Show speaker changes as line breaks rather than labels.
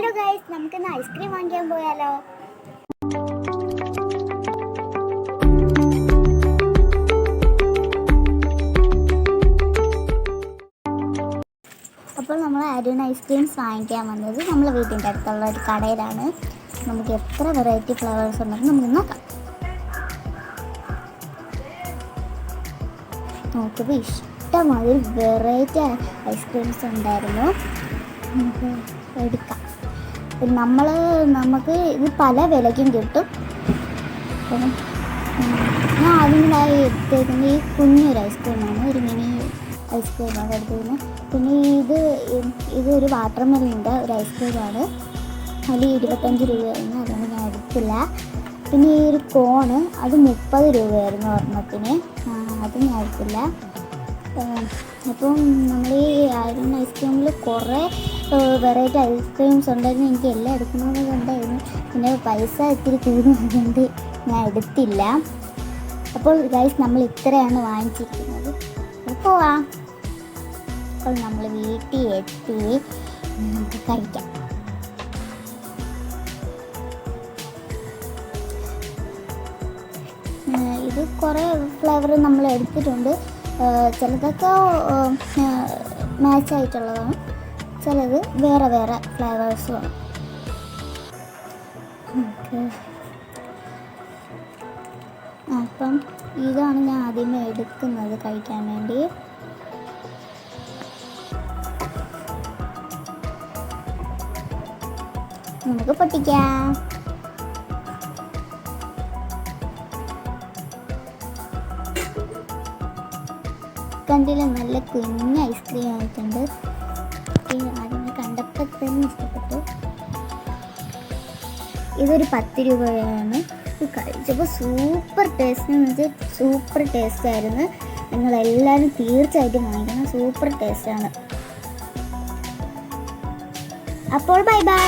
Hello guys നമുക്കിന്ന് ice cream വാങ്ങിക്കാൻ പോയാലോ? അപ്പോൾ നമ്മൾ അരുൺ ഐസ്ക്രീംസ് വാങ്ങിക്കാൻ വന്നത് നമ്മളെ വീട്ടിന്റെ അടുത്തുള്ള ഒരു കടയിലാണ്. നമുക്ക് എത്ര വെറൈറ്റി ഫ്ലവേഴ്സ് ഉണ്ടെന്ന് നമുക്ക് നോക്കാം. നോക്കുമ്പോൾ ഇഷ്ടമാതിരി വെറൈറ്റി ഐസ്ക്രീംസ് ഉണ്ടായിരുന്നു. നമുക്ക് എടുക്കാം. നമ്മൾ നമുക്ക് ഇത് പല വിലയ്ക്കും കിട്ടും. ഞാൻ ആദ്യമായി എടുത്തേക്കുന്നത് ഈ കുഞ്ഞൊരു ഐസ്ക്രീമാണ് ഒരു മിനി ഐസ്ക്രീമാണ് എടുത്തിരുന്നത് പിന്നെ ഇത് ഇതൊരു വാട്ടർ മെലിന്റെ ഒരു ഐസ്ക്രീമാണ് അതിൽ ഇരുപത്തഞ്ച് രൂപയായിരുന്നു. അതുകൊണ്ട് ഞാൻ എടുത്തില്ല. പിന്നെ ഈ ഒരു കോണ് അത് മുപ്പത് രൂപയായിരുന്നു ആ, അത് ഞാൻ എടുത്തില്ല. അപ്പം നമ്മൾ ഈ അരുൺ ഐസ്ക്രീമിൽ കുറേ വെറൈറ്റി ഐസ്ക്രീംസ് ഉണ്ടായിരുന്നു എനിക്ക് എല്ലാം എടുക്കണമെന്ന് ഉണ്ടായിരുന്നു പിന്നെ പൈസ ഇത്തിരി കൂടുന്നതുകൊണ്ട് ഞാൻ എടുത്തില്ല. അപ്പോൾ ഗൈസ് നമ്മൾ ഇത്രയാണ് വാങ്ങിച്ചിരിക്കുന്നത്. പോവാ. അപ്പോൾ നമ്മൾ വീട്ടിൽ എത്തി. നമുക്ക് കഴിക്കാം. ഇത് കുറേ ഫ്ലേവർ നമ്മൾ എടുത്തിട്ടുണ്ട്. ചിലതൊക്കെ മാച്ച് ആയിട്ടുള്ളതാണ്. ചിലത് വേറെ വേറെ ഫ്ലേവേഴ്സുമാണ് അപ്പം ഇതാണ് ഞാൻ ആദ്യമേ എടുക്കുന്നത് കഴിക്കാൻ വേണ്ടി. നമുക്ക് പൊട്ടിക്കാം. കണ്ടില്ല നല്ല കുഞ്ഞ് ഐസ്ക്രീം ആയിട്ടുണ്ട്. എനിക്ക് ആദ്യം കണ്ടപ്പോൾ തന്നെ ഇഷ്ടപ്പെട്ടു. ഇതൊരു പത്ത് രൂപയാണ് കഴിച്ചപ്പോൾ സൂപ്പർ ടേസ്റ്റ് എന്ന് വെച്ചാൽ സൂപ്പർ ടേസ്റ്റ് ആയിരുന്നു. നിങ്ങളെല്ലാവരും തീർച്ചയായിട്ടും വാങ്ങിക്കണം. സൂപ്പർ ടേസ്റ്റാണ് അപ്പോൾ ബൈ ബൈ.